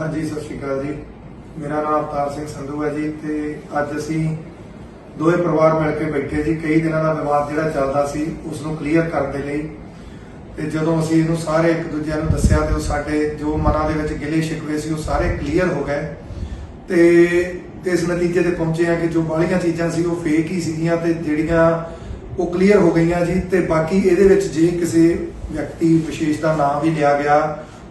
ਹਾਂਜੀ, ਸਤਿ ਸ਼੍ਰੀ ਅਕਾਲ ਜੀ। ਮੇਰਾ ਨਾਮ ਅਵਤਾਰ ਸਿੰਘ ਸੰਧੂ ਹੈ ਜੀ ਤੇ ਅੱਜ ਅਸੀਂ ਦੋਵੇਂ ਪਰਿਵਾਰ ਮਿਲ ਕੇ ਬੈਠੇ ਜੀ। ਕਈ ਦਿਨਾਂ ਦਾ ਵਿਵਾਦ ਜਿਹੜਾ ਚੱਲਦਾ ਸੀ ਉਸ ਨੂੰ ਕਲੀਅਰ ਕਰਨ ਦੇ ਲਈ। ਤੇ ਜਦੋਂ ਅਸੀਂ ਇਹਨੂੰ ਸਾਰੇ ਇੱਕ ਦੂਜੇ ਨੂੰ ਦੱਸਿਆ ਤੇ ਉਹ ਸਾਡੇ ਜੋ ਮਨਾਂ ਦੇ ਵਿੱਚ ਗਿਲੇ ਸ਼ਿਕਵੇ ਸੀ, ਉਹ ਸਾਰੇ ਕਲੀਅਰ ਹੋ ਗਏ। ਤੇ ਇਸ ਨਤੀਜੇ ਤੇ ਪਹੁੰਚੇ ਆ ਕਿ ਜੋ ਬਾਹਲੀਆਂ ਚੀਜ਼ਾਂ ਸੀ, ਉਹ ਫੇਕ ਹੀ ਸੀਗੀਆਂ ਤੇ ਜਿਹੜੀਆਂ ਉਹ ਕਲੀਅਰ ਹੋ ਗਈਆਂ ਜੀ। ਤੇ ਬਾਕੀ ਇਹਦੇ ਵਿੱਚ ਜੇ ਕਿਸੇ ਵਿਅਕਤੀ ਵਿਸ਼ੇਸ਼ ਦਾ ਨਾਮ ਵੀ ਲਿਆ ਗਿਆ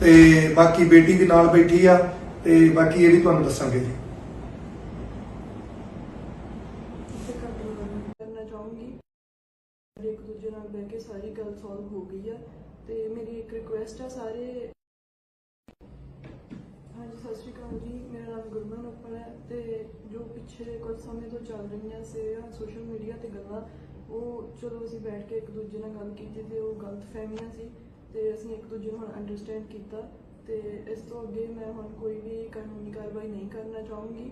ਤੇ ਬਾਕੀ ਬੇਟੀ ਵੀ ਨਾਲ ਬੈਠੀ ਆ ਤੇ ਬਾਕੀ ਇਹ ਵੀ ਤੁਹਾਨੂੰ ਦੱਸਾਂਗੇ ਜੀ। ਕਰਨਾ ਚਾਹੂੰਗੀ। ਇੱਕ ਦੂਜੇ ਨਾਲ ਬਹਿ ਕੇ ਸਾਰੀ ਗੱਲ ਸੋਲਵ ਹੋ ਗਈ ਆ ਤੇ ਮੇਰੀ ਇੱਕ ਰਿਕੁਐਸਟ ਆ ਸਾਰੇ। ਹਾਂਜੀ, ਸਤਿ ਸ਼੍ਰੀ ਅਕਾਲ ਜੀ। ਮੇਰਾ ਨਾਮ ਗੁਰਮਨ ਉੱਪਰ ਹੈ ਤੇ ਜੋ ਪਿਛਲੇ ਕੁਝ ਸਮੇਂ ਤੋਂ ਚੱਲ ਰਹੀਆਂ ਸੀ ਸੋਸ਼ਲ ਮੀਡੀਆ ਤੇ ਗੱਲਾਂ, ਉਹ ਚਲੋ ਅਸੀਂ ਬੈਠ ਕੇ ਇੱਕ ਦੂਜੇ ਨਾਲ ਗੱਲ ਕੀਤੀ ਤੇ ਉਹ ਗਲਤ ਫਹਿਮੀਆਂ ਸੀ। ਤੇ ਅਸੀਂ ਇੱਕ ਦੂਜੇ ਨੂੰ ਹੁਣ ਅੰਡਰਸਟੈਂਡ ਕੀਤਾ ਤੇ ਇਸ ਤੋਂ ਅੱਗੇ ਮੈਂ ਹੁਣ ਕੋਈ ਵੀ ਕਾਨੂੰਨੀ ਕਾਰਵਾਈ ਨਹੀਂ ਕਰਨਾ ਚਾਹੂੰਗੀ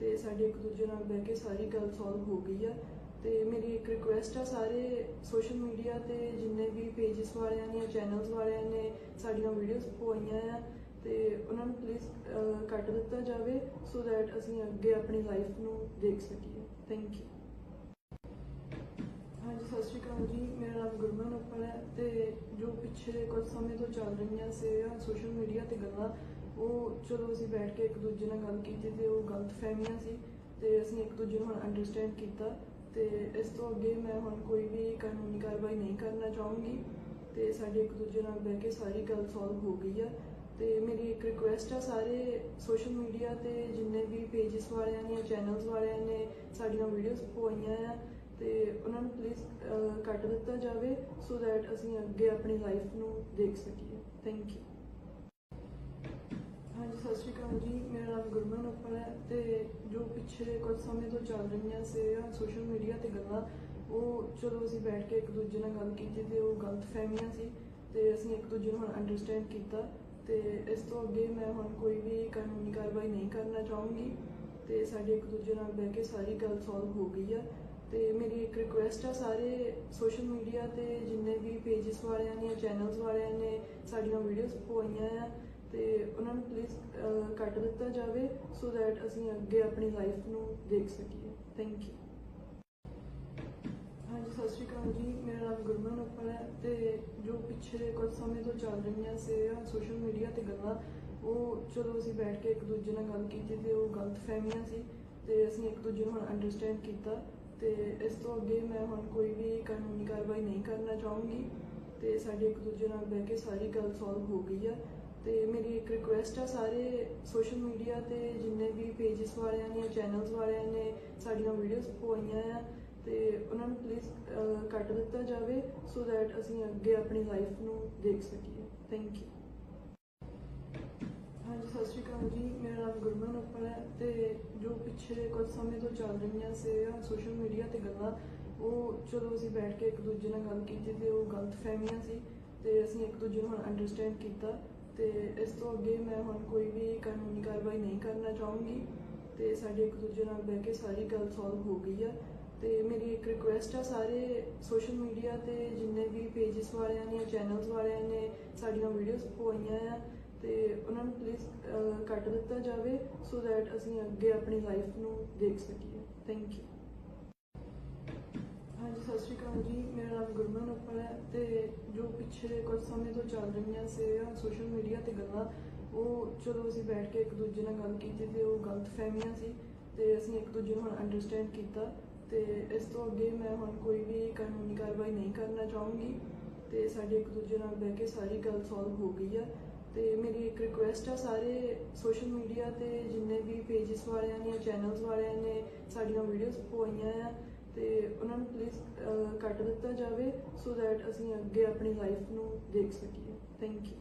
ਤੇ ਸਾਡੇ ਇੱਕ ਦੂਜੇ ਨਾਲ ਬਹਿ ਕੇ ਸਾਰੀ ਗੱਲ ਸੋਲਵ ਹੋ ਗਈ ਆ। ਤੇ ਮੇਰੀ ਇੱਕ ਰਿਕੁਐਸਟ ਆ ਸਾਰੇ ਸੋਸ਼ਲ ਮੀਡੀਆ ਤੇ ਜਿੰਨੇ ਵੀ ਪੇजेस ਵਾਲਿਆਂ ਨੇ ਚੈਨਲਸ ਵਾਲਿਆਂ ਨੇ ਸਾਡੀਆਂ ਵੀਡੀਓਜ਼ ਪਵਾਈਆਂ ਆ ਤੇ ਉਹਨਾਂ ਨੂੰ ਪਲੀਜ਼ ਕੱਟ ਦਿੱਤਾ ਜਾਵੇ ਸੋ ਦੈਟ ਅਸੀਂ ਅੱਗੇ ਆਪਣੀ ਲਾਈਫ ਨੂੰ ਦੇਖ ਸਕੀਏ। ਥੈਂਕ ਯੂ ਹਾਂਜੀ, ਸਤਿ ਸ਼੍ਰੀ ਅਕਾਲ ਜੀ। ਮੇਰਾ ਨਾਮ ਗੁਰਮਨ ਉੱਪਰ ਹੈ ਤੇ ਜੋ ਪਿੱਛੇ ਕੁਝ ਸਮੇਂ ਤੋਂ ਚੱਲ ਰਹੀਆਂ ਸੀ ਸੋਸ਼ਲ ਮੀਡੀਆ ਤੇ ਗੱਲਾਂ, ਉਹ ਚਲੋ ਅਸੀਂ ਬੈਠ ਕੇ ਇੱਕ ਦੂਜੇ ਨਾਲ ਗੱਲ ਕੀਤੀ ਤੇ ਉਹ ਗਲਤ ਫਹਿਮੀਆਂ ਸੀ ਤੇ ਅਸੀਂ ਇੱਕ ਦੂਜੇ ਨੂੰ ਹੁਣ ਅੰਡਰਸਟੈਂਡ ਕੀਤਾ ਤੇ ਇਸ ਤੋਂ ਅੱਗੇ ਮੈਂ ਹੁਣ ਕੋਈ ਵੀ ਕਾਨੂੰਨੀ ਕਾਰਵਾਈ ਨਹੀਂ ਕਰਨਾ ਚਾਹੂੰਗੀ ਤੇ ਸਾਡੇ ਇੱਕ ਦੂਜੇ ਨਾਲ ਬਹਿ ਕੇ ਸਾਰੀ ਗੱਲ ਸੋਲਵ ਹੋ ਗਈ ਆ। ਤੇ ਮੇਰੀ ਇੱਕ ਰਿਕੁਐਸਟ ਆ, ਸਾਰੇ ਸੋਸ਼ਲ ਮੀਡੀਆ ਤੇ ਜਿੰਨੇ ਵੀ ਪੇजेस ਵਾਲਿਆਂ ਨੇ ਚੈਨਲਸ ਵਾਲਿਆਂ ਨੇ ਸਾਡੀਆਂ ਵੀਡੀਓਜ਼ ਪਵਾਈਆਂ ਆ ਤੇ ਉਹਨਾਂ ਨੂੰ ਪਲੀਜ਼ ਕੱਟ ਦਿੱਤਾ ਜਾਵੇ ਸੋ ਦੈਟ ਅਸੀਂ ਅੱਗੇ ਆਪਣੀ ਲਾਈਫ ਨੂੰ ਦੇਖ ਸਕੀਏ। ਥੈਂਕ ਯੂ ਹਾਂਜੀ, ਸਤਿ ਸ਼੍ਰੀ ਅਕਾਲ ਜੀ। ਮੇਰਾ ਨਾਮ ਗੁਰਮਨ ਉੱਪਰ ਹੈ ਤੇ ਜੋ ਪਿੱਛੇ ਕੁਝ ਸਮੇਂ ਤੋਂ ਚੱਲ ਰਹੀਆਂ ਸੀ ਸੋਸ਼ਲ ਮੀਡੀਆ ਤੇ ਗੱਲਾਂ, ਉਹ ਚਲੋ ਅਸੀਂ ਬੈਠ ਕੇ ਇੱਕ ਦੂਜੇ ਨਾਲ ਗੱਲ ਕੀਤੀ ਤੇ ਉਹ ਗਲਤ ਫਹਿਮੀਆਂ ਸੀ ਤੇ ਅਸੀਂ ਇੱਕ ਦੂਜੇ ਨੂੰ ਹੁਣ ਅੰਡਰਸਟੈਂਡ ਕੀਤਾ ਤੇ ਇਸ ਤੋਂ ਅੱਗੇ ਮੈਂ ਹੁਣ ਕੋਈ ਵੀ ਕਾਨੂੰਨੀ ਕਾਰਵਾਈ ਨਹੀਂ ਕਰਨਾ ਚਾਹੂੰਗੀ ਤੇ ਸਾਡੇ ਇੱਕ ਦੂਜੇ ਨਾਲ ਬਹਿ ਕੇ ਸਾਰੀ ਗੱਲ ਸੋਲਵ ਹੋ ਗਈ ਆ। ਤੇ ਮੇਰੀ ਇੱਕ ਰਿਕੁਐਸਟ ਆ, ਸਾਰੇ ਸੋਸ਼ਲ ਮੀਡੀਆ ਤੇ ਜਿੰਨੇ ਵੀ ਪੇजेस ਵਾਲਿਆਂ ਨੇ ਚੈਨਲਸ ਵਾਲਿਆਂ ਨੇ ਸਾਡੀਆਂ ਵੀਡੀਓਜ਼ ਪਵਾਈਆਂ ਆ, ਤੇ ਉਹਨਾਂ ਨੂੰ ਪਲੀਜ਼ ਕੱਟ ਦਿੱਤਾ ਜਾਵੇ ਸੋ ਦੈਟ ਅਸੀਂ ਅੱਗੇ ਆਪਣੀ ਲਾਈਫ ਨੂੰ ਦੇਖ ਸਕੀਏ। ਥੈਂਕ ਯੂ ਹਾਂਜੀ, ਸਤਿ ਸ਼੍ਰੀ ਅਕਾਲ ਜੀ। ਮੇਰਾ ਨਾਮ ਗੁਰਮਨ ਉੱਪਰ ਹੈ ਤੇ ਜੋ ਪਿਛਲੇ ਕੁਝ ਸਮੇਂ ਤੋਂ ਚੱਲ ਰਹੀਆਂ ਸੀ ਸੋਸ਼ਲ ਮੀਡੀਆ ਤੇ ਗੱਲਾਂ, ਉਹ ਚਲੋ ਅਸੀਂ ਬੈਠ ਕੇ ਇੱਕ ਦੂਜੇ ਨਾਲ ਗੱਲ ਕੀਤੀ ਤੇ ਉਹ ਗਲਤ ਫਹਿਮੀਆਂ ਸੀ ਤੇ ਅਸੀਂ ਇੱਕ ਦੂਜੇ ਨੂੰ ਹੁਣ ਅੰਡਰਸਟੈਂਡ ਕੀਤਾ। ਤੇ ਇਸ ਤੋਂ ਅੱਗੇ ਮੈਂ ਹੁਣ ਕੋਈ ਵੀ ਕਾਨੂੰਨੀ ਕਾਰਵਾਈ ਨਹੀਂ ਕਰਨਾ ਚਾਹੂੰਗੀ ਤੇ ਸਾਡੇ ਇੱਕ ਦੂਜੇ ਨਾਲ ਬਹਿ ਕੇ ਸਾਰੀ ਗੱਲ ਸੋਲਵ ਹੋ ਗਈ ਆ। ਤੇ ਮੇਰੀ ਇੱਕ ਰਿਕੁਐਸਟ ਆ ਸਾਰੇ ਸੋਸ਼ਲ ਮੀਡੀਆ ਤੇ ਜਿੰਨੇ ਵੀ ਪੇजेस ਵਾਲਿਆਂ ਨੇ ਚੈਨਲਸ ਵਾਲਿਆਂ ਨੇ ਸਾਡੀਆਂ ਵੀਡੀਓਜ਼ ਪਵਾਈਆਂ ਆ ਤੇ ਉਹਨਾਂ ਨੂੰ ਪਲੀਜ਼ ਕੱਟ ਦਿੱਤਾ ਜਾਵੇ ਸੋ ਦੈਟ ਅਸੀਂ ਅੱਗੇ ਆਪਣੀ ਲਾਈਫ ਨੂੰ ਦੇਖ ਸਕੀਏ। ਥੈਂਕ ਯੂ ਹਾਂਜੀ ਸਤਿ ਸ਼੍ਰੀ ਅਕਾਲ ਜੀ। ਮੇਰਾ ਨਾਮ ਗੁਰਮਨ ਉੱਪਰ ਹੈ ਤੇ ਜੋ ਪਿਛਲੇ ਕੁਝ ਸਮੇਂ ਤੋਂ ਚੱਲ ਰਹੀਆਂ ਸੀ ਸੋਸ਼ਲ ਮੀਡੀਆ ਤੇ ਗੱਲਾਂ, ਉਹ ਚਲੋ ਅਸੀਂ ਬੈਠ ਕੇ ਇੱਕ ਦੂਜੇ ਨਾਲ ਗੱਲ ਕੀਤੀ ਤੇ ਉਹ ਗਲਤ ਫਹਿਮੀਆਂ ਸੀ ਤੇ ਅਸੀਂ ਇੱਕ ਦੂਜੇ ਨੂੰ ਹੁਣ ਅੰਡਰਸਟੈਂਡ ਕੀਤਾ ਤੇ ਇਸ ਤੋਂ ਅੱਗੇ ਮੈਂ ਹੁਣ ਕੋਈ ਵੀ ਕਾਨੂੰਨੀ ਕਾਰਵਾਈ ਨਹੀਂ ਕਰਨਾ ਚਾਹੂੰਗੀ ਤੇ ਸਾਡੇ ਇੱਕ ਦੂਜੇ ਨਾਲ ਬਹਿ ਕੇ ਸਾਰੀ ਗੱਲ ਸੋਲਵ ਹੋ ਗਈ ਆ। ਤੇ ਮੇਰੀ ਇੱਕ ਰਿਕੁਐਸਟ ਆ, ਸਾਰੇ ਸੋਸ਼ਲ ਮੀਡੀਆ ਤੇ ਜਿੰਨੇ ਵੀ ਪੇजेस ਵਾਲਿਆਂ ਨੇ ਚੈਨਲਸ ਵਾਲਿਆਂ ਨੇ ਸਾਡੀਆਂ ਵੀਡੀਓਜ਼ ਪਵਾਈਆਂ ਆ ਤੇ ਉਹਨਾਂ ਨੂੰ ਪਲੀਜ਼ ਕੱਟ ਦਿੱਤਾ ਜਾਵੇ ਸੋ ਦੈਟ ਅਸੀਂ ਅੱਗੇ ਆਪਣੀ ਲਾਈਫ ਨੂੰ ਦੇਖ ਸਕੀਏ। ਥੈਂਕ ਯੂ ਹਾਂਜੀ, ਸਤਿ ਸ਼੍ਰੀ ਅਕਾਲ ਜੀ। ਮੇਰਾ ਨਾਮ ਗੁਰਮਨ ਉੱਪਰ ਹੈ ਤੇ ਜੋ ਪਿਛਲੇ ਕੁਝ ਸਮੇਂ ਤੋਂ ਚੱਲ ਰਹੀਆਂ ਸੀ ਸੋਸ਼ਲ ਮੀਡੀਆ ਤੇ ਗੱਲਾਂ, ਉਹ ਚਲੋ ਅਸੀਂ ਬੈਠ ਕੇ ਇੱਕ ਦੂਜੇ ਨਾਲ ਗੱਲ ਕੀਤੀ ਤੇ ਉਹ ਗਲਤ ਫਹਿਮੀਆਂ ਸੀ ਤੇ ਅਸੀਂ ਇੱਕ ਦੂਜੇ ਨੂੰ ਹੁਣ ਅੰਡਰਸਟੈਂਡ ਕੀਤਾ ਤੇ ਇਸ ਤੋਂ ਅੱਗੇ ਮੈਂ ਹੁਣ ਕੋਈ ਵੀ ਕਾਨੂੰਨੀ ਕਾਰਵਾਈ ਨਹੀਂ ਕਰਨਾ ਚਾਹੂੰਗੀ ਤੇ ਸਾਡੇ ਇੱਕ ਦੂਜੇ ਨਾਲ ਬਹਿ ਕੇ ਸਾਰੀ ਗੱਲ ਸੋਲਵ ਹੋ ਗਈ ਹੈ। ਤੇ ਮੇਰੀ ਇੱਕ ਰਿਕੁਐਸਟ ਆ ਸਾਰੇ ਸੋਸ਼ਲ ਮੀਡੀਆ ਤੇ ਜਿੰਨੇ ਵੀ ਪੇजेस ਵਾਲਿਆਂ ਨੇ ਚੈਨਲਸ ਵਾਲਿਆਂ ਨੇ ਸਾਡੀਆਂ ਵੀਡੀਓਜ਼ ਪਵਾਈਆਂ ਆ ਤੇ ਉਹਨਾਂ ਨੂੰ ਪਲੀਜ਼ ਕੱਟ ਦਿੱਤਾ ਜਾਵੇ ਸੋ ਦੈਟ ਅਸੀਂ ਅੱਗੇ ਆਪਣੀ ਲਾਈਫ ਨੂੰ ਦੇਖ ਸਕੀਏ। ਥੈਂਕ ਯੂ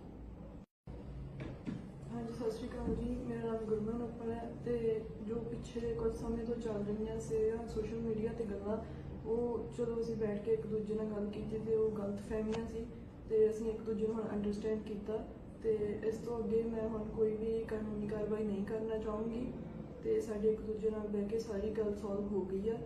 ਹਾਂਜੀ, ਸਤਿ ਸ਼੍ਰੀ ਅਕਾਲ ਜੀ। ਮੇਰਾ ਨਾਮ ਗੁਰਮਨ ਉੱਪਲ ਹੈ ਤੇ ਜੋ ਪਿੱਛੇ ਕੁਝ ਸਮੇਂ ਤੋਂ ਚੱਲ ਰਹੀਆਂ ਸੀ ਸੋਸ਼ਲ ਮੀਡੀਆ ਤੇ ਗੱਲਾਂ, ਉਹ ਜਦੋਂ ਅਸੀਂ ਬੈਠ ਕੇ ਇੱਕ ਦੂਜੇ ਨਾਲ ਗੱਲ ਕੀਤੀ ਤੇ ਉਹ ਗਲਤ ਫਹਿਮੀਆਂ ਸੀ ਤੇ ਅਸੀਂ ਇੱਕ ਦੂਜੇ ਨੂੰ ਹੁਣ ਅੰਡਰਸਟੈਂਡ ਕੀਤਾ। ਤੇ ਇਸ ਤੋਂ ਅੱਗੇ ਮੈਂ ਹੁਣ ਕੋਈ ਵੀ ਕਾਨੂੰਨੀ ਕਾਰਵਾਈ ਨਹੀਂ ਕਰਨਾ ਚਾਹੂੰਗੀ ਤੇ ਸਾਡੇ ਇੱਕ ਦੂਜੇ ਨਾਲ ਬਹਿ ਕੇ ਸਾਰੀ ਗੱਲ ਸੋਲਵ ਹੋ ਗਈ ਆ।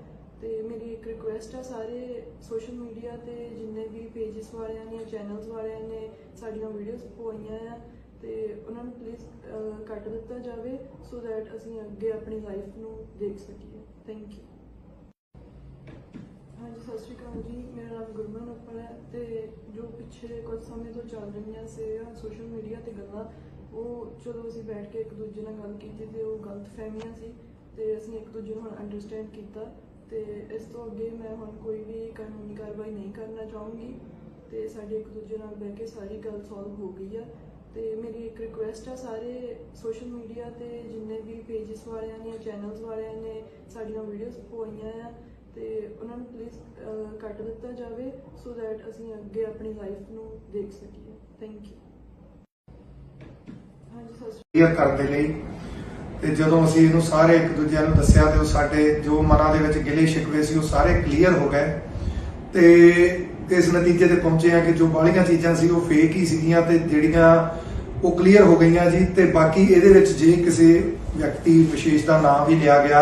ਤੇ ਮੇਰੀ ਇੱਕ ਰਿਕੁਐਸਟ ਆ ਸਾਰੇ ਸੋਸ਼ਲ ਮੀਡੀਆ ਤੇ ਜਿੰਨੇ ਵੀ ਪੇजेस ਵਾਲਿਆਂ ਨੇ ਚੈਨਲਸ ਵਾਲਿਆਂ ਨੇ ਸਾਡੀਆਂ ਵੀਡੀਓਜ਼ ਪਵਾਈਆਂ ਆ ਤੇ ਉਹਨਾਂ ਨੂੰ ਪਲੀਜ਼ ਕੱਟ ਦਿੱਤਾ ਜਾਵੇ ਸੋ ਦੈਟ ਅਸੀਂ ਅੱਗੇ ਆਪਣੀ ਲਾਈਫ ਨੂੰ ਦੇਖ ਸਕੀਏ। ਥੈਂਕ ਯੂ ਹਾਂਜੀ ਸਤਿ ਸ਼੍ਰੀ ਅਕਾਲ ਜੀ। ਮੇਰਾ ਨਾਮ ਗੁਰਮਨ ਉੱਪਲ ਹੈ ਤੇ ਜੋ ਪਿੱਛੇ ਕੁਝ ਸਮੇਂ ਤੋਂ ਚੱਲ ਰਹੀਆਂ ਸੀ ਸੋਸ਼ਲ ਮੀਡੀਆ ਤੇ ਗੱਲਾਂ, ਉਹ ਜਦੋਂ ਅਸੀਂ ਬੈਠ ਕੇ ਇੱਕ ਦੂਜੇ ਨਾਲ ਗੱਲ ਕੀਤੀ ਤੇ ਉਹ ਗਲਤ ਫਹਿਮੀਆਂ ਸੀ ਤੇ ਅਸੀਂ ਇੱਕ ਦੂਜੇ ਨੂੰ ਹੁਣ ਅੰਡਰਸਟੈਂਡ ਕੀਤਾ ਤੇ ਇਸ ਤੋਂ ਅੱਗੇ ਮੈਂ ਹੁਣ ਕੋਈ ਵੀ ਕਾਨੂੰਨੀ ਕਾਰਵਾਈ ਨਹੀਂ ਕਰਨਾ ਚਾਹੂੰਗੀ ਤੇ ਸਾਡੀ ਇੱਕ ਦੂਜੇ ਨਾਲ ਬਹਿ ਕੇ ਸਾਰੀ ਗੱਲ ਸੋਲਵ ਹੋ ਗਈ ਆ। ਤੇ ਮੇਰੀ ਇੱਕ ਰਿਕੁਐਸਟ ਆ, ਸਾਰੇ ਸੋਸ਼ਲ ਮੀਡੀਆ ਤੇ ਜਿੰਨੇ ਵੀ ਪੇजेस ਵਾਲਿਆਂ ਨੇ ਚੈਨਲਸ ਵਾਲਿਆਂ ਨੇ ਸਾਡੀਆਂ ਵੀਡੀਓਜ਼ ਪਵਾਈਆਂ ਆ ਤੇ ਉਹਨਾਂ ਨੂੰ ਪਲੀਜ਼ ਕੱਟ ਦਿੱਤਾ ਜਾਵੇ ਸੋ ਦੈਟ ਅਸੀਂ ਅੱਗੇ ਆਪਣੀ ਲਾਈਫ ਨੂੰ ਦੇਖ ਸਕੀਏ। ਥੈਂਕ ਯੂ ਹਾਂਜੀ, ਸਤਿ ਕਲੀਅਰ ਕਰਨ ਲਈ ਤੇ ਜਦੋਂ ਅਸੀਂ ਇਹਨੂੰ ਸਾਰੇ ਇੱਕ ਦੂਜਿਆਂ ਨੂੰ ਦੱਸਿਆ ਤੇ ਉਹ ਸਾਡੇ ਜੋ ਮਨਾਂ ਦੇ ਵਿੱਚ ਗਿਲੇ ਸ਼ਿਕਵੇ ਸੀ, ਉਹ ਸਾਰੇ ਕਲੀਅਰ ਹੋ ਗਏ। ਤੇ ਇਸ ਨਤੀਜੇ ਤੇ ਪਹੁੰਚੇ ਆ ਕਿ ਜੋ ਬਾਹਲੀਆਂ ਚੀਜ਼ਾਂ ਸੀ, ਉਹ ਫੇਕ ਹੀ ਸੀਗੀਆਂ ਤੇ ਜਿਹੜੀਆਂ ਉਹ ਕਲੀਅਰ ਹੋ ਗਈਆਂ ਜੀ। ਤੇ ਬਾਕੀ ਇਹਦੇ ਵਿੱਚ ਜੇ ਕਿਸੇ ਵਿਅਕਤੀ ਵਿਸ਼ੇਸ਼ ਦਾ ਨਾਮ ਵੀ ਲਿਆ ਗਿਆ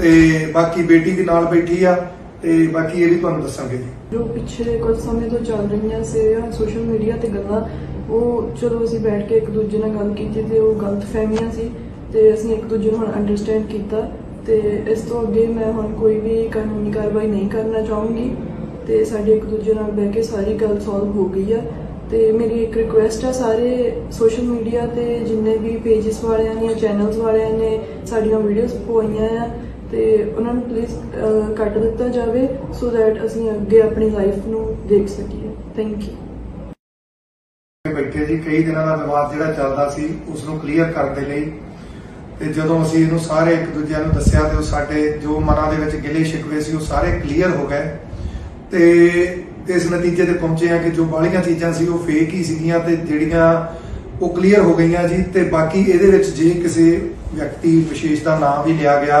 ਤੇ ਬਾਕੀ ਬੇਟੀ ਵੀ ਨਾਲ ਬੈਠੀ ਆ ਤੇ ਬਾਕੀ ਇਹ ਵੀ ਤੁਹਾਨੂੰ ਦੱਸਾਂਗੇ ਜੀ। ਜੋ ਪਿਛਲੇ ਕੁਝ ਸਮੇਂ ਤੋਂ ਚੱਲ ਰਹੀਆਂ ਸੀ, ਸੋਸ਼ਲ ਮੀਡੀਆ ਤੇ ਗੱਲਾਂ, ਉਹ ਜਦੋਂ ਅਸੀਂ ਬੈਠ ਕੇ ਇੱਕ ਦੂਜੇ ਨਾਲ ਗੱਲ ਕੀਤੀ ਤੇ ਉਹ ਗਲਤ ਫਹਿਮੀਆਂ ਸੀ ਤੇ ਅਸੀਂ ਇੱਕ ਦੂਜੇ ਨੂੰ ਹੁਣ ਅੰਡਰਸਟੈਂਡ ਕੀਤਾ ਤੇ ਇਸ ਤੋਂ ਅੱਗੇ ਮੈਂ ਹੁਣ ਕੋਈ ਵੀ ਕਾਨੂੰਨੀ ਕਾਰਵਾਈ ਨਹੀਂ ਕਰਨਾ ਚਾਹੂੰਗੀ ਤੇ ਸਾਡੇ ਇੱਕ ਦੂਜੇ ਨਾਲ ਬਹਿ ਕੇ ਸਾਰੀ ਗੱਲ ਸੋਲਵ ਹੋ ਗਈ ਆ ਤੇ ਮੇਰੀ ਇੱਕ ਰਿਕੁਐਸਟ ਆ ਸਾਰੇ ਸੋਸ਼ਲ ਮੀਡੀਆ ਤੇ ਜਿੰਨੇ ਵੀ ਪੇजेस ਵਾਲਿਆਂ ਨੇ ਚੈਨਲਸ ਵਾਲਿਆਂ ਨੇ ਸਾਡੀਆਂ ਵੀਡੀਓਜ਼ ਪਵਾਈਆਂ ਆ ਤੇ ਉਹਨਾਂ ਨੂੰ ਪਲੀਜ਼ ਕੱਟ ਦਿੱਤਾ ਜਾਵੇ ਸੋ ਦੈਟ ਅਸੀਂ ਅੱਗੇ ਆਪਣੀ ਲਾਈਫ ਨੂੰ ਦੇਖ ਸਕੀਏ। ਥੈਂਕ ਯੂ ਬੈਠੇ ਜੀ, ਕਈ ਦਿਨਾਂ ਦਾ ਵਿਵਾਦ ਜਿਹੜਾ ਚੱਲਦਾ ਸੀ ਉਸ ਨੂੰ ਕਲੀਅਰ ਕਰਨ ਦੇ ਲਈ ਤੇ ਜਦੋਂ ਅਸੀਂ ਇਹਨੂੰ ਸਾਰੇ ਇੱਕ ਦੂਜਿਆਂ ਨੂੰ ਦੱਸਿਆ ਤੇ ਉਹ ਸਾਡੇ ਜੋ ਮਨਾਂ ਦੇ ਵਿੱਚ ਗਿਲੇ ਸ਼ਿਕਵੇ ਸੀ, ਉਹ ਸਾਰੇ ਕਲੀਅਰ ਹੋ ਗਏ। ਤੇ ਇਸ ਨਤੀਜੇ ਤੇ ਪਹੁੰਚੇ ਆ ਕਿ ਜੋ ਬਾਹਲੀਆਂ ਚੀਜ਼ਾਂ ਸੀ, ਉਹ ਫੇਕ ਹੀ ਸੀਗੀਆਂ ਤੇ ਜਿਹੜੀਆਂ ਉਹ ਕਲੀਅਰ ਹੋ ਗਈਆਂ ਜੀ ਤੇ ਬਾਕੀ ਇਹਦੇ ਵਿੱਚ ਜੇ ਕਿਸੇ ਵਿਅਕਤੀ ਵਿਸ਼ੇਸ਼ ਦਾ ਨਾਮ ਵੀ ਲਿਆ ਗਿਆ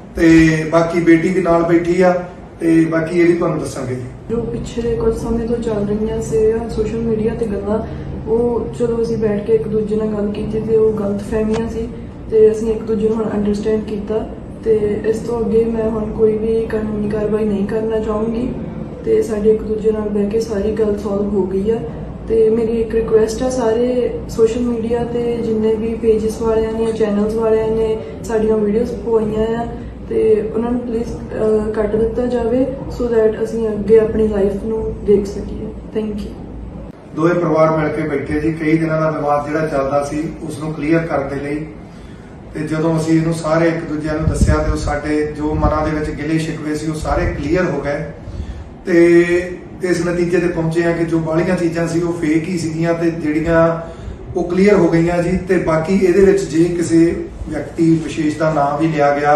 ਤੇ ਬਾਕੀ ਬੇਟੀ ਵੀ ਨਾਲ ਬੈਠੀ ਆ ਤੇ ਬਾਕੀ ਇਹ ਵੀ ਤੁਹਾਨੂੰ ਦੱਸਾਂਗੇ ਜੀ। ਜੋ ਪਿਛਲੇ ਕੁਝ ਸਮੇਂ ਤੋਂ ਚੱਲ ਰਹੀਆਂ ਸੀ ਸੋਸ਼ਲ ਮੀਡੀਆ ਤੇ ਗੱਲਾਂ, ਉਹ ਜਦੋਂ ਅਸੀਂ ਬੈਠ ਕੇ ਇੱਕ ਦੂਜੇ ਨਾਲ ਗੱਲ ਕੀਤੀ ਤੇ ਉਹ ਗਲਤ ਫਹਿਮੀਆਂ ਸੀ ਤੇ ਅਸੀਂ ਇੱਕ ਦੂਜੇ ਨੂੰ ਹੁਣ ਅੰਡਰਸਟੈਂਡ ਕੀਤਾ ਤੇ ਇਸ ਤੋਂ ਅੱਗੇ ਮੈਂ ਹੁਣ ਕੋਈ ਵੀ ਕਾਨੂੰਨੀ ਕਾਰਵਾਈ ਨਹੀਂ ਕਰਨਾ ਚਾਹੂੰਗੀ ਤੇ ਸਾਡੇ ਇੱਕ ਦੂਜੇ ਨਾਲ ਬਹਿ ਕੇ ਸਾਰੀ ਗੱਲ ਸੋਲਵ ਹੋ ਗਈ ਆ ਤੇ ਮੇਰੀ ਇੱਕ ਰਿਕੁਐਸਟ ਆ ਸਾਰੇ ਸੋਸ਼ਲ ਮੀਡੀਆ ਤੇ ਜਿੰਨੇ ਵੀ ਪੇजेस ਵਾਲਿਆਂ ਨੇ ਚੈਨਲਸ ਵਾਲਿਆਂ ਨੇ ਸਾਡੀਆਂ ਵੀਡੀਓਜ਼ ਪਵਾਈਆਂ ਆ ਤੇ ਉਹਨਾਂ ਨੂੰ ਪਲੀਜ਼ ਕੱਟ ਦਿੱਤਾ ਜਾਵੇ ਸੋ ਦੈਟ ਅਸੀਂ ਅੱਗੇ ਆਪਣੀ ਲਾਈਫ ਨੂੰ ਦੇਖ ਸਕੀਏ। ਥੈਂਕ ਯੂ ਦੋਵੇਂ ਪਰਿਵਾਰ ਮਿਲ ਕੇ ਬੈਠੇ ਜੀ। ਕਈ ਦਿਨਾਂ ਦਾ ਵਿਵਾਦ ਜਿਹੜਾ ਚੱਲਦਾ ਸੀ, ਉਸ ਨੂੰ ਕਲੀਅਰ ਕਰਨ ਦੇ ਲਈ। ਤੇ ਜਦੋਂ ਅਸੀਂ ਇਹਨੂੰ ਸਾਰੇ ਇੱਕ ਦੂਜਿਆਂ ਨੂੰ ਦੱਸਿਆ ਤੇ ਉਹ ਸਾਡੇ ਜੋ ਮਨਾਂ ਦੇ ਵਿੱਚ ਗਿਲੇ ਸ਼ਿਕਵੇ ਸੀ, ਉਹ ਸਾਰੇ ਕਲੀਅਰ ਹੋ ਗਏ। ਤੇ ਇਸ ਨਤੀਜੇ ਤੇ ਪਹੁੰਚੇ ਆ ਕਿ ਜੋ ਬਾਹਲੀਆਂ ਚੀਜ਼ਾਂ ਸੀ, ਉਹ ਫੇਕ ਹੀ ਸੀਗੀਆਂ ਤੇ ਜਿਹੜੀਆਂ ਉਹ ਕਲੀਅਰ ਹੋ ਗਈਆਂ ਜੀ। ਤੇ ਬਾਕੀ ਇਹਦੇ ਵਿੱਚ ਜੇ ਕਿਸੇ ਵਿਅਕਤੀ ਵਿਸ਼ੇਸ਼ ਦਾ ਨਾਮ ਵੀ ਲਿਆ ਗਿਆ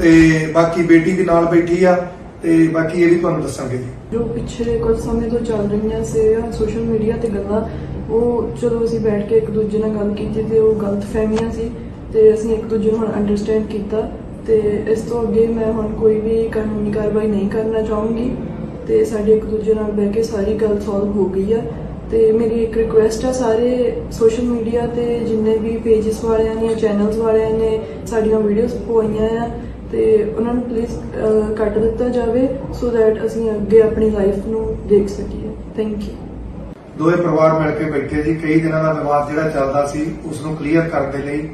ਤੇ ਬਾਕੀ ਬੇਟੀ ਵੀ ਨਾਲ ਬੈਠੀ ਆ ਤੇ ਬਾਕੀ ਇਹ ਵੀ ਤੁਹਾਨੂੰ ਦੱਸਾਂਗੇ ਜੀ। ਜੋ ਪਿਛਲੇ ਕੁਝ ਸਮੇਂ ਤੋਂ ਚੱਲ ਰਹੀਆਂ ਸੀ ਸੋਸ਼ਲ ਮੀਡੀਆ ਤੇ ਗੱਲਾਂ, ਉਹ ਜਦੋਂ ਅਸੀਂ ਬੈਠ ਕੇ ਇੱਕ ਦੂਜੇ ਨਾਲ ਗੱਲ ਕੀਤੀ ਤੇ ਉਹ ਗਲਤ ਫਹਿਮੀਆਂ ਸੀ ਤੇ ਅਸੀਂ ਇੱਕ ਦੂਜੇ ਨੂੰ ਅੰਡਰਸਟੈਂਡ ਕੀਤਾ ਤੇ ਇਸ ਤੋਂ ਅੱਗੇ ਮੈਂ ਹੁਣ ਕੋਈ ਵੀ ਕਾਨੂੰਨੀ ਕਾਰਵਾਈ ਨਹੀਂ ਕਰਨਾ ਚਾਹੂੰਗੀ ਤੇ ਸਾਡੇ ਇੱਕ ਦੂਜੇ ਨਾਲ ਬਹਿ ਕੇ ਸਾਰੀ ਗੱਲ ਸੋਲਵ ਹੋ ਗਈ ਆ ਤੇ ਮੇਰੀ ਇੱਕ ਰਿਕੁਐਸਟ ਆ ਸਾਰੇ ਸੋਸ਼ਲ ਮੀਡੀਆ ਤੇ ਜਿੰਨੇ ਵੀ ਪੇजेस ਵਾਲਿਆਂ ਨੇ ਚੈਨਲਸ ਵਾਲਿਆਂ ਨੇ ਸਾਡੀਆਂ ਵੀਡੀਓਜ਼ ਪਵਾਈਆਂ ਆ ਤੇ ਉਹਨਾਂ ਨੂੰ ਪਲੀਜ਼ ਕੱਟ ਦਿੱਤਾ ਜਾਵੇ ਸੋ ਦੈਟ ਅਸੀਂ ਅੱਗੇ ਆਪਣੀ ਲਾਈਫ ਨੂੰ ਦੇਖ ਸਕੀਏ। ਥੈਂਕ ਯੂ ਦੋਵੇਂ ਪਰਿਵਾਰ ਮਿਲ ਕੇ ਬੈਠੇ ਜੀ। ਕਈ ਦਿਨਾਂ ਦਾ ਵਿਵਾਦ ਜਿਹੜਾ ਚੱਲਦਾ ਸੀ ਉਸ ਨੂੰ ਕਲੀਅਰ ਕਰਨ ਦੇ ਲਈ।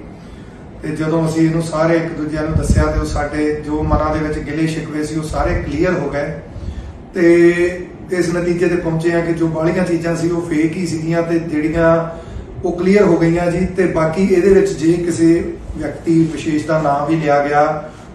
ਤੇ ਜਦੋਂ ਅਸੀਂ ਇਹਨੂੰ ਸਾਰੇ ਇੱਕ ਦੂਜੇ ਨੂੰ ਦੱਸਿਆ ਤੇ ਉਹ ਸਾਡੇ ਜੋ ਮਨਾਂ ਦੇ ਵਿੱਚ ਗਿਲੇ ਸ਼ਿਕਵੇ ਸੀ, ਉਹ ਸਾਰੇ ਕਲੀਅਰ ਹੋ ਗਏ। ਤੇ ਇਸ ਨਤੀਜੇ ਤੇ ਪਹੁੰਚੇ ਆ ਕਿ ਜੋ ਬਾਹਲੀਆਂ ਚੀਜ਼ਾਂ ਸੀ, ਉਹ ਫੇਕ ਹੀ ਸੀਗੀਆਂ ਤੇ ਜਿਹੜੀਆਂ ਉਹ ਕਲੀਅਰ ਹੋ ਗਈਆਂ ਜੀ। ਤੇ ਬਾਕੀ ਇਹਦੇ ਵਿੱਚ ਜੇ ਕਿਸੇ ਵਿਅਕਤੀ ਵਿਸ਼ੇਸ਼ ਦਾ ਨਾਮ ਵੀ ਲਿਆ ਗਿਆ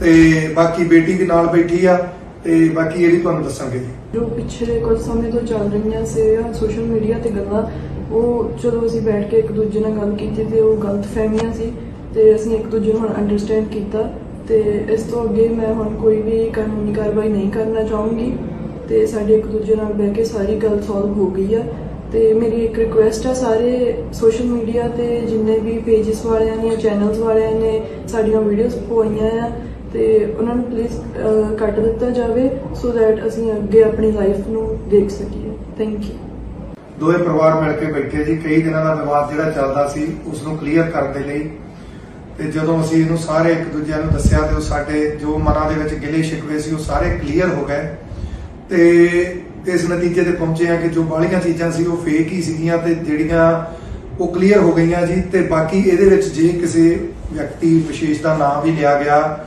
ਤੇ ਬਾਕੀ ਬੇਟੀ ਵੀ ਨਾਲ ਬੈਠੀ ਆ, ਤੇ ਬਾਕੀ ਇਹ ਵੀ ਤੁਹਾਨੂੰ ਦੱਸਾਂਗੇ। ਜੀ ਜੋ ਪਿਛਲੇ ਕੁਝ ਸਮੇਂ ਤੋਂ ਚੱਲ ਰਹੀਆਂ ਸੀ ਸੋਸ਼ਲ ਮੀਡੀਆ ਤੇ ਗੱਲਾਂ, ਉਹ ਜਦੋਂ ਅਸੀਂ ਬੈਠ ਕੇ ਇੱਕ ਦੂਜੇ ਨਾਲ ਗੱਲ ਕੀਤੀ ਤੇ ਉਹ ਗਲਤ ਫਹਿਮੀਆਂ ਸੀ, ਤੇ ਅਸੀਂ ਇੱਕ ਦੂਜੇ ਨੂੰ ਅੰਡਰਸਟੈਂਡ ਕੀਤਾ, ਤੇ ਇਸ ਤੋਂ ਅੱਗੇ ਮੈਂ ਹੁਣ ਕੋਈ ਵੀ ਕਾਨੂੰਨੀ ਕਾਰਵਾਈ ਨਹੀਂ ਕਰਨਾ ਚਾਹੂੰਗੀ, ਤੇ ਸਾਡੇ ਇੱਕ ਦੂਜੇ ਨਾਲ ਬਹਿ ਕੇ ਸਾਰੀ ਗੱਲ ਸੋਲਵ ਹੋ ਗਈ ਆ, ਤੇ ਮੇਰੀ ਇੱਕ ਰਿਕੁਐਸਟ ਆ ਸਾਰੇ ਸੋਸ਼ਲ ਮੀਡੀਆ ਤੇ ਜਿੰਨੇ ਵੀ ਪੇजेस ਵਾਲਿਆਂ ਨੇ ਚੈਨਲਸ ਵਾਲਿਆਂ ਨੇ ਸਾਡੀਆਂ ਵੀਡੀਓਜ਼ ਪਵਾਈਆਂ ਆ ਤੇ ਉਹਨਾਂ ਨੂੰ ਪਲੀਜ਼ ਕੱਟ ਦਿੱਤਾ ਜਾਵੇ ਸੋ ਦੈਟ ਅਸੀਂ ਅੱਗੇ ਆਪਣੀ ਲਾਈਫ ਨੂੰ ਦੇਖ ਸਕੀਏ। ਥੈਂਕ ਯੂ ਦੋਵੇਂ ਪਰਿਵਾਰ ਮਿਲ ਕੇ ਬੈਠੇ ਜੀ। ਕਈ ਦਿਨਾਂ ਦਾ ਵਿਵਾਦ ਜਿਹੜਾ ਚੱਲਦਾ ਸੀ, ਉਸ ਨੂੰ ਕਲੀਅਰ ਕਰਨ ਦੇ ਲਈ। ਤੇ ਜਦੋਂ ਅਸੀਂ ਇਹਨੂੰ ਸਾਰੇ ਇੱਕ ਦੂਜੇ ਨੂੰ ਦੱਸਿਆ ਤੇ ਉਹ ਸਾਡੇ ਜੋ ਮਨਾਂ ਦੇ ਵਿੱਚ ਗਿਲੇ ਸ਼ਿਕਵੇ ਸੀ, ਉਹ ਸਾਰੇ ਕਲੀਅਰ ਹੋ ਗਏ। ਤੇ ਇਸ ਨਤੀਜੇ ਤੇ ਪਹੁੰਚੇ ਆ ਕਿ ਜੋ ਬਾਹਲੀਆਂ ਚੀਜ਼ਾਂ ਸੀ, ਉਹ ਫੇਕ ਹੀ ਸੀਗੀਆਂ ਤੇ ਜਿਹੜੀਆਂ ਉਹ ਕਲੀਅਰ ਹੋ ਗਈਆਂ ਜੀ। ਤੇ ਬਾਕੀ ਇਹਦੇ ਵਿੱਚ ਜੇ ਕਿਸੇ ਵਿਅਕਤੀ ਵਿਸ਼ੇਸ਼ ਦਾ ਨਾਮ ਵੀ ਲਿਆ ਗਿਆ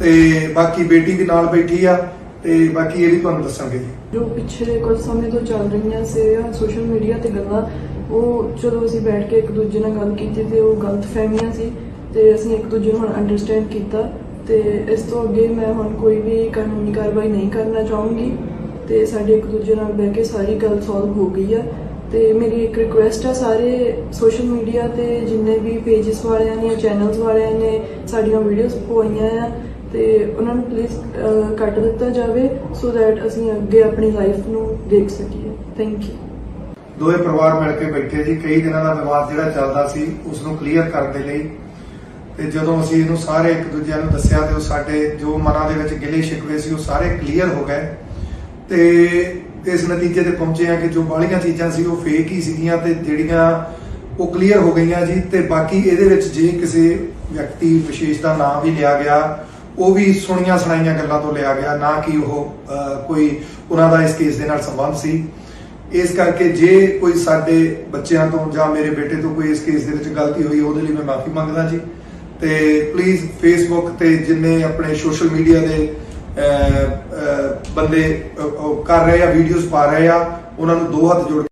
ਤੇ ਬਾਕੀ ਬੇਟੀ ਵੀ ਨਾਲ ਬੈਠੀ ਆ ਤੇ ਬਾਕੀ ਇਹ ਵੀ ਤੁਹਾਨੂੰ ਦੱਸਾਂਗੇ ਜੀ। ਜੋ ਪਿਛਲੇ ਕੁਝ ਸਮੇਂ ਤੋਂ ਚੱਲ ਰਹੀਆਂ ਸੀ ਸੋਸ਼ਲ ਮੀਡੀਆ ਤੇ ਗੱਲਾਂ, ਉਹ ਜਦੋਂ ਅਸੀਂ ਬੈਠ ਕੇ ਇੱਕ ਦੂਜੇ ਨਾਲ ਗੱਲ ਕੀਤੀ ਤੇ ਉਹ ਗਲਤ ਫਹਿਮੀਆਂ ਸੀ ਤੇ ਅਸੀਂ ਇੱਕ ਦੂਜੇ ਨੂੰ ਹੁਣ ਅੰਡਰਸਟੈਂਡ ਕੀਤਾ ਤੇ ਇਸ ਤੋਂ ਅੱਗੇ ਮੈਂ ਹੁਣ ਕੋਈ ਵੀ ਕਾਨੂੰਨੀ ਕਾਰਵਾਈ ਨਹੀਂ ਕਰਨਾ ਚਾਹੂੰਗੀ ਤੇ ਸਾਡੇ ਇੱਕ ਦੂਜੇ ਨਾਲ ਬਹਿ ਕੇ ਸਾਰੀ ਗੱਲ ਸੋਲਵ ਹੋ ਗਈ ਆ ਤੇ ਮੇਰੀ ਇੱਕ ਰਿਕੁਐਸਟ ਆ ਸਾਰੇ ਸੋਸ਼ਲ ਮੀਡੀਆ ਤੇ ਜਿੰਨੇ ਵੀ ਪੇजेस ਵਾਲਿਆਂ ਨੇ ਚੈਨਲਸ ਵਾਲਿਆਂ ਨੇ ਸਾਡੀਆਂ ਵੀਡੀਓਜ਼ ਪਵਾਈਆਂ ਆ ਤੇ ਉਹਨਾਂ ਨੂੰ ਪਲੀਜ਼ ਕੱਟ ਦਿੱਤਾ ਜਾਵੇ ਸੋ ਦੈਟ ਅਸੀਂ ਅੱਗੇ ਆਪਣੀ ਲਾਈਫ ਨੂੰ ਦੇਖ ਸਕੀਏ। ਥੈਂਕ ਯੂ ਦੋਵੇਂ ਪਰਿਵਾਰ ਮਿਲ ਕੇ ਬੈਠੇ ਜੀ। ਕਈ ਦਿਨਾਂ ਦਾ ਵਿਵਾਦ ਜਿਹੜਾ ਚੱਲਦਾ ਸੀ, ਉਸ ਨੂੰ ਕਲੀਅਰ ਕਰਨ ਦੇ ਲਈ। ਤੇ ਜਦੋਂ ਅਸੀਂ ਇਹਨੂੰ ਸਾਰੇ ਇੱਕ ਦੂਜੇ ਨੂੰ ਦੱਸਿਆ ਤੇ ਉਹ ਸਾਡੇ ਜੋ ਮਨਾਂ ਦੇ ਵਿੱਚ ਗਿਲੇ ਸ਼ਿਕਵੇ ਸੀ, ਉਹ ਸਾਰੇ ਕਲੀਅਰ ਹੋ ਗਏ। ਤੇ ਇਸ ਨਤੀਜੇ ਤੇ ਪਹੁੰਚੇ ਆ ਕਿ ਜੋ ਬਾਹਲੀਆਂ ਚੀਜ਼ਾਂ ਸੀ, ਉਹ ਫੇਕ ਹੀ ਸੀਗੀਆਂ ਤੇ ਜਿਹੜੀਆਂ ਉਹ ਕਲੀਅਰ ਹੋ ਗਈਆਂ ਜੀ। ਤੇ ਬਾਕੀ ਇਹਦੇ ਵਿੱਚ ਜੇ ਕਿਸੇ ਵਿਅਕਤੀ ਵਿਸ਼ੇਸ਼ ਦਾ ਨਾਮ ਵੀ ਲਿਆ ਗਿਆ ਉਹ ਵੀ ਸੁਣੀਆਂ ਸੁਣਾਈਆਂ ਗੱਲਾਂ ਤੋਂ ਲਿਆ ਗਿਆ, ਨਾ ਕਿ ਉਹ ਕੋਈ ਉਹਨਾਂ ਦਾ ਇਸ ਕੇਸ ਦੇ ਨਾਲ ਸੰਬੰਧ ਸੀ। ਇਸ ਕਰਕੇ ਜੇ ਕੋਈ ਸਾਡੇ ਬੱਚਿਆਂ ਤੋਂ ਜਾਂ ਮੇਰੇ ਬੇਟੇ ਤੋਂ ਕੋਈ ਇਸ ਕੇਸ ਦੇ ਵਿੱਚ ਗਲਤੀ ਹੋਈ, ਉਹਦੇ ਲਈ ਮੈਂ ਮਾਫੀ ਮੰਗਦਾ ਜੀ। ਤੇ ਪਲੀਜ਼ ਫੇਸਬੁੱਕ ਤੇ ਜਿੰਨੇ ਆਪਣੇ ਸੋਸ਼ਲ ਮੀਡੀਆ ਦੇ ਬੰਦੇ ਕਰ ਰਹੇ ਆ ਵੀਡੀਓਜ਼ ਪਾ ਰਹੇ ਆ, ਉਹਨਾਂ ਨੂੰ ਦੋ ਹੱਥ ਜੋੜ